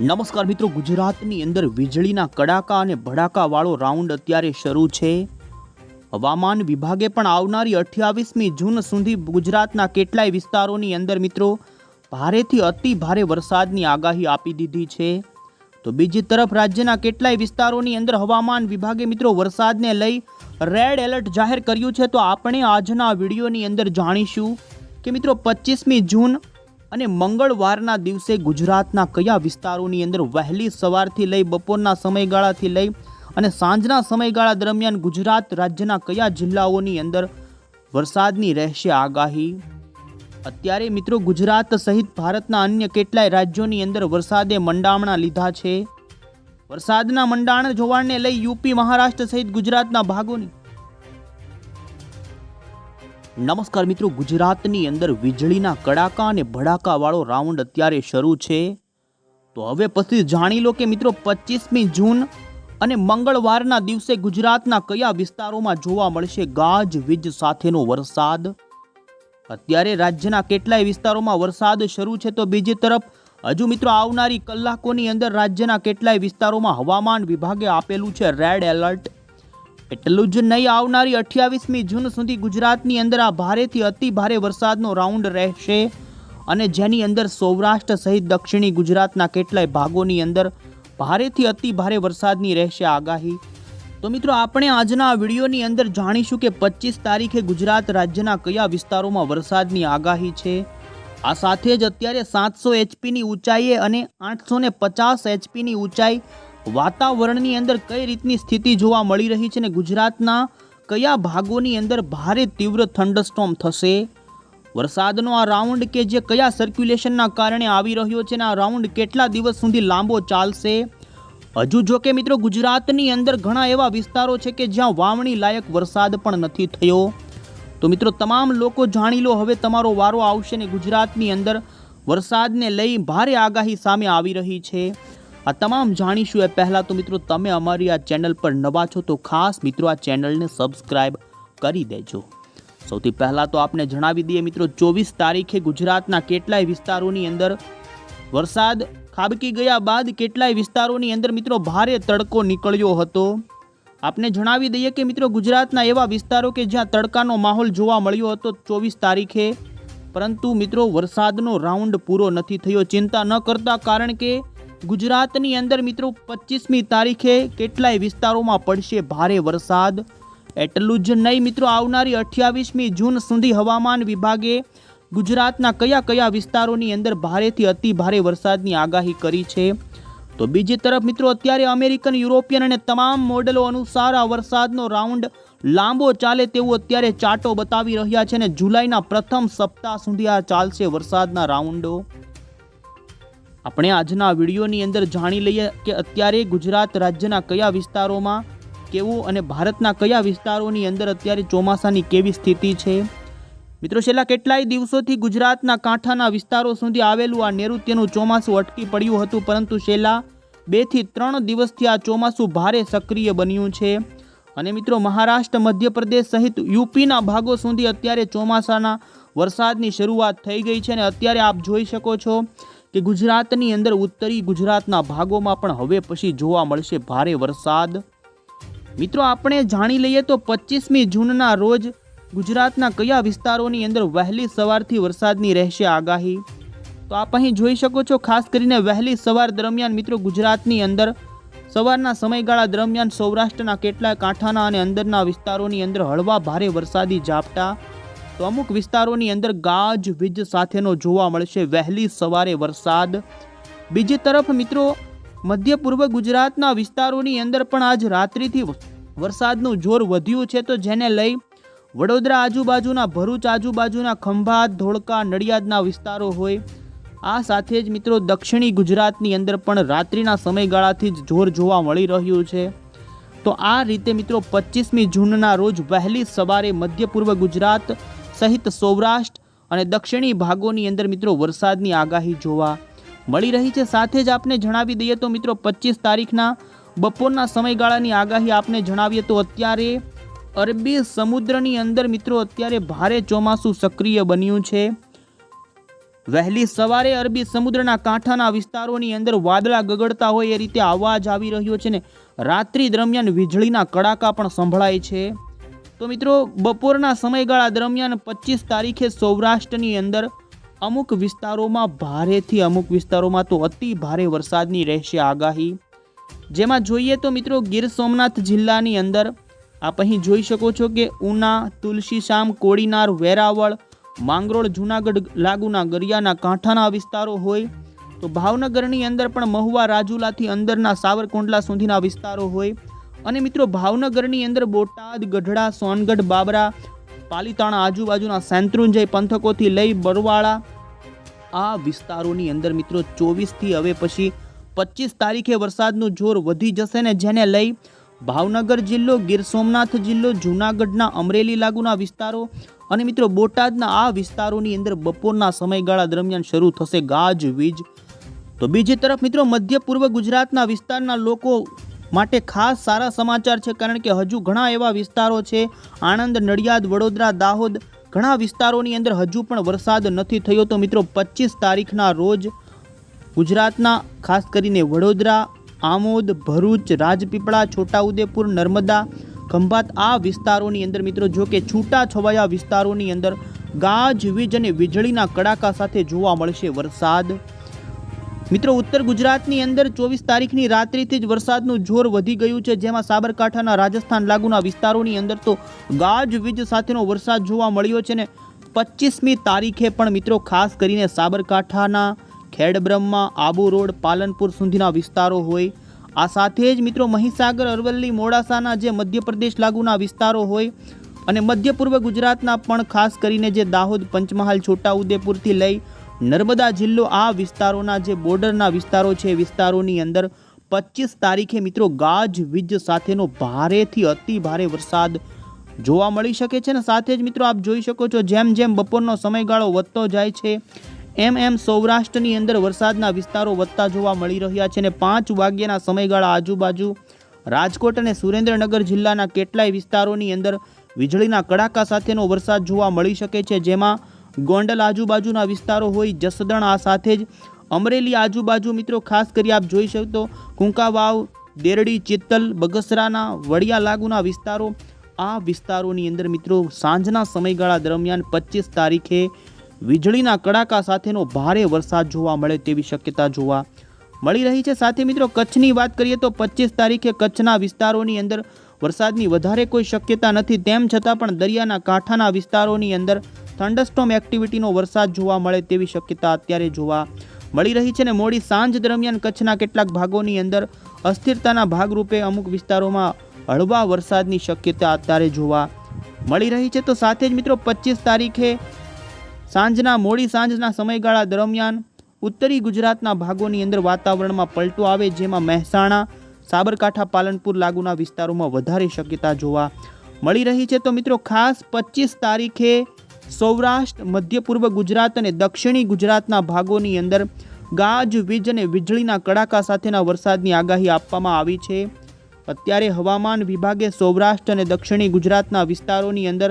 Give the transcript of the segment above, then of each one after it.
નમસ્કાર મિત્રો, ગુજરાતની અંદર વીજળીના કડાકા અને ભડાકાવાળો રાઉન્ડ અત્યારે શરૂ છે. હવામાન વિભાગે પણ આવનારી અઠ્યાવીસમી જૂન સુધી ગુજરાતના કેટલાય વિસ્તારોની અંદર મિત્રો, ભારેથી અતિ ભારે વરસાદની આગાહી આપી દીધી છે. તો બીજી તરફ રાજ્યના કેટલાય વિસ્તારોની અંદર હવામાન વિભાગે મિત્રો વરસાદને લઈ રેડ એલર્ટ જાહેર કર્યું છે. તો આપણે આજના વિડીયોની અંદર જાણીશું કે મિત્રો પચીસમી જૂન અને મંગળવારના દિવસે ગુજરાતના કયા વિસ્તારોની અંદર વહેલી સવારથી લઈ બપોરના સમયગાળાથી લઈ અને સાંજના સમયગાળા દરમિયાન ગુજરાત રાજ્યના કયા જિલ્લાઓની અંદર વરસાદની રહેશે આગાહી? અત્યારે મિત્રો ગુજરાત સહિત ભારતના અન્ય કેટલાય રાજ્યોની અંદર વરસાદે મંડામણા લીધા છે. વરસાદના મંડાણ જોવાને લઈ યુપી, મહારાષ્ટ્ર સહિત ગુજરાતના ભાગોની નમસ્કાર મિત્રો, ગુજરાતની અંદર વીજળીના કડાકા અને ભડાકાવાળો રાઉન્ડ અત્યારે શરૂ છે. તો હવે પછી જાણી લો કે મિત્રો પચીસમી જૂન અને મંગળવારના દિવસે ગુજરાતના કયા વિસ્તારોમાં જોવા મળશે ગાજ વીજ સાથેનો વરસાદ? અત્યારે રાજ્યના કેટલાય વિસ્તારોમાં વરસાદ શરૂ છે તો બીજી તરફ, હજુ મિત્રો આવનારી કલાકોની અંદર રાજ્યના કેટલાય વિસ્તારોમાં હવામાન વિભાગે આપેલું છે રેડ એલર્ટ એટલું જ નહીં, આવનારી અઠ્યાવીસમી જૂન સુધી ગુજરાતની અંદર આ ભારેથી અતિ ભારે વરસાદનો રાઉન્ડ રહેશે અને જેની અંદર સૌરાષ્ટ્ર સહિત દક્ષિણી ગુજરાતના કેટલાય ભાગોની અંદર ભારેથી અતિ ભારે વરસાદની રહેશે આગાહી. તો મિત્રો, આપણે આજના આ વિડીયોની અંદર જાણીશું કે પચીસ તારીખે ગુજરાત રાજ્યના કયા વિસ્તારોમાં વરસાદની આગાહી છે. આ સાથે જ અત્યારે સાતસો એચપીની ઊંચાઈએ અને આઠસો ને પચાસ એચપીની ઊંચાઈ વાતાવરણની અંદર કઈ રીતની સ્થિતિ જોવા મળી રહી છે ને ગુજરાતના કયા ભાગોની અંદર ભારે તીવ્ર થંડરસ્ટોમ થશે? વરસાદનો આ રાઉન્ડ કે જે કયા સર્ક્યુલેશનના કારણે આવી રહ્યો છે ને આ રાઉન્ડ કેટલા દિવસ સુધી લાંબો ચાલશે? હજુ જો કે મિત્રો ગુજરાતની અંદર ઘણા એવા વિસ્તારો છે કે જ્યાં વાવણી લાયક વરસાદ પણ નથી થયો. તો મિત્રો તમામ લોકો જાણી લો, હવે તમારો વારો આવશે ને ગુજરાતની અંદર વરસાદને લઈ ભારે આગાહી સામે આવી રહી છે. આ તમામ જાણીશું એ પહેલાં તો મિત્રો તમે અમારી આ ચેનલ પર નવા છો તો ખાસ મિત્રો આ ચેનલને સબસ્ક્રાઈબ કરી દેજો. સૌથી પહેલાં તો આપને જણાવી દઈએ મિત્રો ચોવીસ તારીખે ગુજરાતના કેટલાય વિસ્તારોની અંદર વરસાદ ખાબકી ગયા બાદ કેટલાય વિસ્તારોની અંદર મિત્રો ભારે તડકો નીકળ્યો હતો. આપને જણાવી દઈએ કે મિત્રો ગુજરાતના એવા વિસ્તારો કે જ્યાં તડકાનો માહોલ જોવા મળ્યો હતો ચોવીસ તારીખે, પરંતુ મિત્રો વરસાદનો રાઉન્ડ પૂરો નથી થયો. ચિંતા ન કરતા કારણ કે ગુજરાતની અંદર મિત્રો પચીસમી તારીખે કેટલાય વિસ્તારોમાં પડશે ભારે વરસાદ. એટલું જ નહીં મિત્રો, આવનારી અઠ્યાવીસમી જૂન સુધી હવામાન વિભાગે ગુજરાતના કયા કયા વિસ્તારોની અંદર ભારેથી અતિ ભારે વરસાદની આગાહી કરી છે. તો બીજી તરફ મિત્રો, અત્યારે અમેરિકન, યુરોપિયન અને તમામ મોડેલો અનુસાર આ વરસાદનો રાઉન્ડ લાંબો ચાલે તેવું અત્યારે ચાટો બતાવી રહ્યા છે અને જુલાઈના પ્રથમ સપ્તાહ સુધી આ ચાલશે વરસાદના રાઉન્ડો. આપણે આજના વિડીયોની અંદર જાણી લઈએ કે અત્યારે ગુજરાત રાજ્યના કયા વિસ્તારોમાં કેવું અને ભારતના કયા વિસ્તારોની અંદર અત્યારે ચોમાસાની કેવી સ્થિતિ છે. મિત્રો, છેલ્લા કેટલાય દિવસોથી ગુજરાતના કાંઠાના વિસ્તારો સુધી આવેલું આ નૈઋત્યનું ચોમાસું અટકી પડ્યું હતું, પરંતુ છેલ્લા બેથી ત્રણ દિવસથી આ ચોમાસું ભારે સક્રિય બન્યું છે. અને મિત્રો, મહારાષ્ટ્ર, મધ્યપ્રદેશ સહિત યુપીના ભાગો સુધી અત્યારે ચોમાસાના વરસાદની શરૂઆત થઈ ગઈ છે અને અત્યારે આપ જોઈ શકો છો કે ગુજરાતની અંદર ઉત્તરી ગુજરાતના ભાગોમાં પણ હવે પછી જોવા મળશે ભારે વરસાદ. મિત્રો, આપણે જાણી લઈએ તો પચીસમી જૂનના રોજ ગુજરાતના કયા વિસ્તારોની અંદર વહેલી સવારથી વરસાદની રહેશે આગાહી? તો આપ અહીં જોઈ શકો છો, ખાસ કરીને વહેલી સવાર દરમિયાન મિત્રો ગુજરાતની અંદર સવારના સમયગાળા દરમિયાન સૌરાષ્ટ્રના કેટલાય કાંઠાના અને અંદરના વિસ્તારોની અંદર હળવા ભારે વરસાદી ઝાપટા તો અમુક વિસ્તારોની અંદર ગાજ, વીજ સાથેનો જોવા મળશે. વહેલી સવારે વરસાદ. બીજી તરફ મિત્રો, મધ્ય પૂર્વ ગુજરાતના વિસ્તારોની અંદર પણ આજ રાત્રિથી વરસાદનું જોર વધ્યું છે. તો જેને લઈ વડોદરા આજુબાજુના, ભરૂચ આજુબાજુના, ખંભાત, ધોળકા, નડિયાદના વિસ્તારો હોય. આ સાથે જ મિત્રો, દક્ષિણી ગુજરાતની અંદર પણ રાત્રિના સમયગાળાથી જ જોર જોવા મળી રહ્યું છે. તો આ રીતે મિત્રો પચીસમી જૂનના રોજ વહેલી સવારે મધ્ય પૂર્વ ગુજરાત સહિત સૌરાષ્ટ્ર અને દક્ષિણી ભાગોની અંદર મિત્રો વરસાદની આગાહી જોવા મળી રહી છે. સાથે જ આપને જણાવી દઈએ તો મિત્રો પચીસ તારીખના બપોરના સમયગાળાની આગાહી આપને જણાવીએ તો અત્યારે અરબી સમુદ્રની અંદર મિત્રો અત્યારે ભારે ચોમાસું સક્રિય બન્યું છે. વહેલી સવારે અરબી સમુદ્રના કાંઠાના વિસ્તારોની અંદર વાદળા ગગડતા હોય એ રીતે અવાજ આવી રહ્યો છે ને રાત્રિ દરમિયાન વીજળીના કડાકા પણ સંભળાય છે. તો મિત્રો, બપોરના સમયગાળા દરમિયાન પચીસ તારીખે સૌરાષ્ટ્રની અંદર અમુક વિસ્તારોમાં ભારેથી અમુક વિસ્તારોમાં તો અતિ ભારે વરસાદની રહેશે આગાહી. જેમાં જોઈએ તો મિત્રો, ગીર સોમનાથ જિલ્લાની અંદર આપ અહીં જોઈ શકો છો કે ઉના, તુલસીશામ, કોડીનાર, વેરાવળ, માંગરોળ, જૂનાગઢ, લાગુના, ગરિયાના કાંઠાના વિસ્તારો હોય, તો ભાવનગરની અંદર પણ મહુવા, રાજુલાથી અંદરના સાવરકુંડલા સુધીના વિસ્તારો હોય અને મિત્રો ભાવનગરની અંદર બોટાદ, ગઢડા, સોનગઢ, બાબરા, પાલીતાણા આજુબાજુના સેન્ત્રુંજય પંથકોથી લઈ બરવાળા આ વિસ્તારોની અંદર મિત્રો ચોવીસથી હવે પછી પચીસ તારીખે વરસાદનું જોર વધી જશે ને જેને લઈ ભાવનગર જિલ્લો, ગીર સોમનાથ જિલ્લો, જૂનાગઢના અમરેલી લાગુના વિસ્તારો અને મિત્રો બોટાદના આ વિસ્તારોની અંદર બપોરના સમયગાળા દરમિયાન શરૂ થશે ગાજ વીજ તો બીજી તરફ મિત્રો મધ્ય પૂર્વ ગુજરાતના વિસ્તારના લોકો માટે ખાસ સારા સમાચાર છે, કારણ કે હજુ ઘણા એવા વિસ્તારો છે, આણંદ, નડિયાદ, વડોદરા, દાહોદ, ઘણા વિસ્તારોની અંદર હજુ પણ વરસાદ નથી થયો. તો મિત્રો, પચીસ તારીખના રોજ ગુજરાતના, ખાસ કરીને વડોદરા, આમોદ, ભરૂચ, રાજપીપળા, છોટાઉદેપુર, નર્મદા, ખંભાત, આ વિસ્તારોની અંદર મિત્રો, જો કે છૂટા છવાયા વિસ્તારોની અંદર ગાજવીજ અને વીજળીના કડાકા સાથે જોવા મળશે વરસાદ. મિત્રો, ઉત્તર ગુજરાતની અંદર ચોવીસ તારીખની રાત્રિથી જ વરસાદનું જોર વધી ગયું છે, જેમાં સાબરકાંઠાના રાજસ્થાન લાગુના વિસ્તારોની અંદર તો ગાજવીજ સાથેનો વરસાદ જોવા મળ્યો છે ને પચીસમી તારીખે પણ મિત્રો, ખાસ કરીને સાબરકાંઠાના ખેડબ્રહ્મા, આબુ રોડ, પાલનપુર સુધીના વિસ્તારો હોય. આ સાથે જ મિત્રો, મહીસાગર, અરવલ્લી, મોડાસાના જે મધ્યપ્રદેશ લાગુના વિસ્તારો હોય અને મધ્ય પૂર્વ ગુજરાતના પણ ખાસ કરીને જે દાહોદ, પંચમહાલ, છોટાઉદેપુરથી લઈ નર્મદા જિલ્લો આ વિસ્તારોના જે બોર્ડરના વિસ્તારો છે વિસ્તારોની અંદર પચીસ તારીખે મિત્રો ગાજ વીજ સાથેનો ભારેથી અતિ ભારે વરસાદ જોવા મળી શકે છે ને સાથે જ મિત્રો આપ જોઈ શકો છો જેમ જેમ બપોરનો સમયગાળો વધતો જાય છે, એમ એમ સૌરાષ્ટ્રની અંદર વરસાદના વિસ્તારો વધતા જોવા મળી રહ્યા છે ને પાંચ વાગ્યાના સમયગાળા આજુબાજુ રાજકોટ અને સુરેન્દ્રનગર જિલ્લાના કેટલાય વિસ્તારોની અંદર વીજળીના કડાકા સાથેનો વરસાદ જોવા મળી શકે છે, જેમાં ગોંડલ આજુબાજુના વિસ્તારો હોય જસદણ આ સાથે જ. અમરેલી આજુબાજુ મિત્રો ખાસ કરી આપ જોઈ શકો તો કુંકાવાવ, દેરડી, ચિત્તલ, બગસરાના, વડિયા લાગુના વિસ્તારો. આ વિસ્તારોની અંદર મિત્રો સાંજના સમયગાળા દરમિયાન પચીસ તારીખે વીજળીના કડાકા સાથેનો ભારે વરસાદ જોવા મળે તેવી શક્યતા જોવા મળી રહી છે. સાથે મિત્રો કચ્છની વાત કરીએ તો પચીસ તારીખે કચ્છના વિસ્તારોની અંદર વરસાદની વધારે કોઈ શક્યતા નથી. તેમ છતાં પણ દરિયાના કાંઠાના વિસ્તારોની અંદર થંડરસ્ટોમ એક્ટિવિટીનો વરસાદ જોવા મળે તેવી શક્યતા અત્યારે જોવા મળી રહી છે ને મોડી સાંજ દરમિયાન કચ્છના કેટલાક ભાગોની અંદર અસ્થિરતાના ભાગરૂપે અમુક વિસ્તારોમાં હળવા વરસાદની શક્યતા અત્યારે જોવા મળી રહી છે. તો સાથે જ મિત્રો પચીસ તારીખે સાંજના, મોડી સાંજના સમયગાળા દરમિયાન ઉત્તરી ગુજરાતના ભાગોની અંદર વાતાવરણમાં પલટો આવે જેમાં મહેસાણા, સાબરકાંઠા, પાલનપુર લાગુના વિસ્તારોમાં વધારે શક્યતા જોવા મળી રહી છે. તો મિત્રો ખાસ પચીસ તારીખે સૌરાષ્ટ્ર મધ્ય પૂર્વ ગુજરાત અને દક્ષિણી ગુજરાતના ભાગોની અંદર ગાજ, વીજ અને વીજળીના કડાકા સાથેના વરસાદની આગાહી આપવામાં આવી છે. અત્યારે હવામાન વિભાગે સૌરાષ્ટ્ર અને દક્ષિણી ગુજરાતના વિસ્તારોની અંદર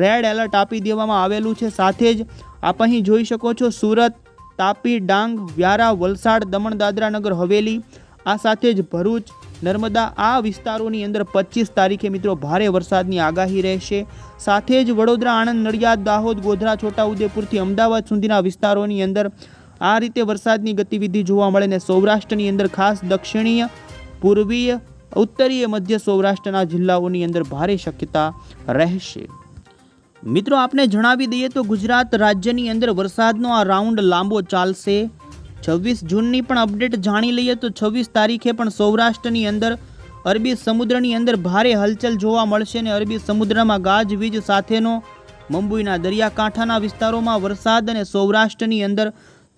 રેડ એલર્ટ આપી દેવામાં આવેલું છે. સાથે જ આપ અહીં જોઈ શકો છો સુરત, તાપી, ડાંગ, વ્યારા, વલસાડ, દમણ, દાદરા નગર, હવેલી, આ સાથે જ ભરૂચ નર્મદા આ વિસ્તારોની અંદર પચીસ તારીખે મિત્રો ભારે વરસાદની આગાહી રહેશે. સાથે જ વડોદરા, આણંદ, નડિયાદ, દાહોદ, ગોધરા, છોટાઉદેપુરથી અમદાવાદ સુધીના વિસ્તારોની અંદર આ રીતે વરસાદની ગતિવિધિ જોવા મળે ને સૌરાષ્ટ્રની અંદર ખાસ દક્ષિણીય, પૂર્વીય, ઉત્તરીય, મધ્ય સૌરાષ્ટ્રના જિલ્લાઓની અંદર ભારે શક્યતા રહેશે. મિત્રો આપને જણાવી દઈએ તો ગુજરાત રાજ્યની અંદર વરસાદનો આ રાઉન્ડ લાંબો ચાલશે. છવ્વીસ જૂનની પણ અપડેટ જાણી લઈએ તો છવ્વીસ તારીખે પણ સૌરાષ્ટ્રની અંદર, અરબી સમુદ્રની અંદર ભારે હલચલ જોવા મળશે અને અરબી સમુદ્રમાં ગાજવીજ સાથેનો મુંબઈના દરિયાકાંઠાના વિસ્તારોમાં વરસાદ અને સૌરાષ્ટ્રની અંદર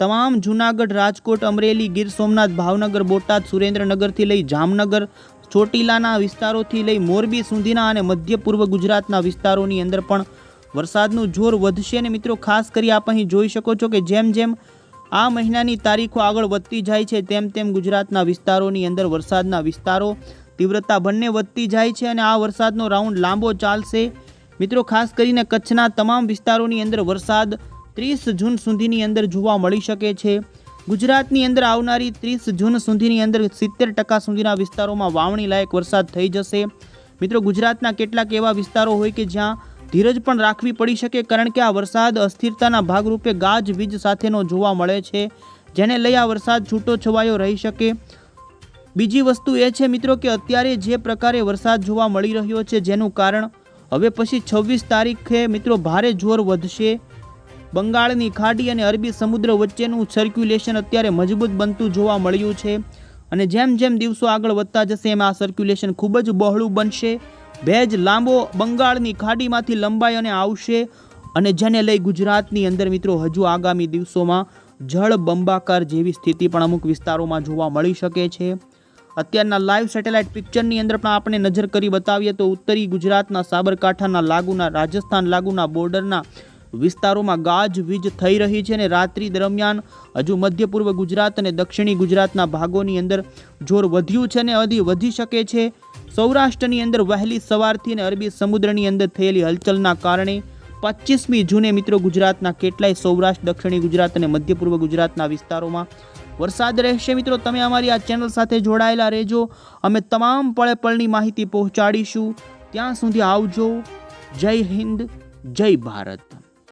તમામ જૂનાગઢ, રાજકોટ, અમરેલી, ગીર સોમનાથ, ભાવનગર, બોટાદ, સુરેન્દ્રનગરથી લઈ જામનગર, ચોટીલાના વિસ્તારોથી લઈ મોરબી સુધીના અને મધ્ય પૂર્વ ગુજરાતના વિસ્તારોની અંદર પણ વરસાદનું જોર વધશે અને મિત્રો, ખાસ કરી આપ અહીં જોઈ શકો છો કે જેમ જેમ આ મહિનાની તારીખો આગળ વધતી જાય છે. તેમ તેમ ગુજરાતના વિસ્તારોની અંદર વરસાદના વિસ્તારો તીવ્રતા બંને વધતી જાય છે અને આ વરસાદનો રાઉન્ડ લાંબો ચાલશે. મિત્રો, ખાસ કરીને કચ્છના તમામ વિસ્તારોની અંદર વરસાદ ત્રીસ જૂન સુધીની અંદર જોવા મળી શકે છે. ગુજરાતની અંદર આવનારી ત્રીસ જૂન સુધીની અંદર સિત્તેર ટકા સુધીના વિસ્તારોમાં વાવણી લાયક વરસાદ થઈ જશે. મિત્રો, ગુજરાતના કેટલાક એવા વિસ્તારો હોય કે જ્યાં ધીરજ પણ રાખવી પડી શકે કારણ કે આ વરસાદ અસ્થિરતાના ભાગરૂપે ગાજવીજ સાથેનો જોવા મળે છે, જેને લઈ આ વરસાદ છૂટો છવાયો રહી શકે. બીજી વસ્તુ એ છે મિત્રો કે અત્યારે જે પ્રકારે વરસાદ જોવા મળી રહ્યો છે જેનું કારણ હવે પછી છવ્વીસ તારીખે મિત્રો ભારે જોર વધશે. બંગાળની ખાડી અને અરબી સમુદ્ર વચ્ચેનું સર્ક્યુલેશન અત્યારે મજબૂત બનતું જોવા મળ્યું છે અને જેમ જેમ દિવસો આગળ વધતા જશે એમ આ સર્ક્યુલેશન ખૂબ જ બહોળું બનશે. ભેજ લાંબો બંગાળની ખાડીમાંથી લંબાઈ અને આવશે અને જેને લઈ ગુજરાતની અંદર મિત્રો હજુ આગામી દિવસોમાં જળ બંબાકાર જેવી સ્થિતિ પણ અમુક વિસ્તારોમાં જોવા મળી શકે છે. અત્યારના લાઈવ સેટેલાઇટ પિક્ચરની અંદર પણ આપણે નજર કરી બતાવીએ તો ઉત્તરી ગુજરાતના સાબરકાંઠાના લાગુના, રાજસ્થાન લાગુના બોર્ડરના વિસ્તારોમાં ગાજવીજ થઈ રહી છે અને રાત્રિ દરમિયાન હજુ મધ્ય પૂર્વ ગુજરાત અને દક્ષિણી ગુજરાતના ભાગોની અંદર જોર વધ્યું છે અને હજી વધી શકે છે. સૌરાષ્ટ્રની અંદર વહેલી સવારથી અને અરબી સમુદ્રની અંદર થયેલી હલચલના કારણે પચીસમી જૂને મિત્રો ગુજરાતના કેટલાય સૌરાષ્ટ્ર, દક્ષિણી ગુજરાત અને મધ્ય પૂર્વ ગુજરાતના વિસ્તારોમાં વરસાદ રહેશે. મિત્રો, તમે અમારી આ ચેનલ સાથે જોડાયેલા રહેજો. અમે તમામ પળે પળની માહિતી પહોંચાડીશું. ત્યાં સુધી આવજો. જય હિન્દ, જય ભારત.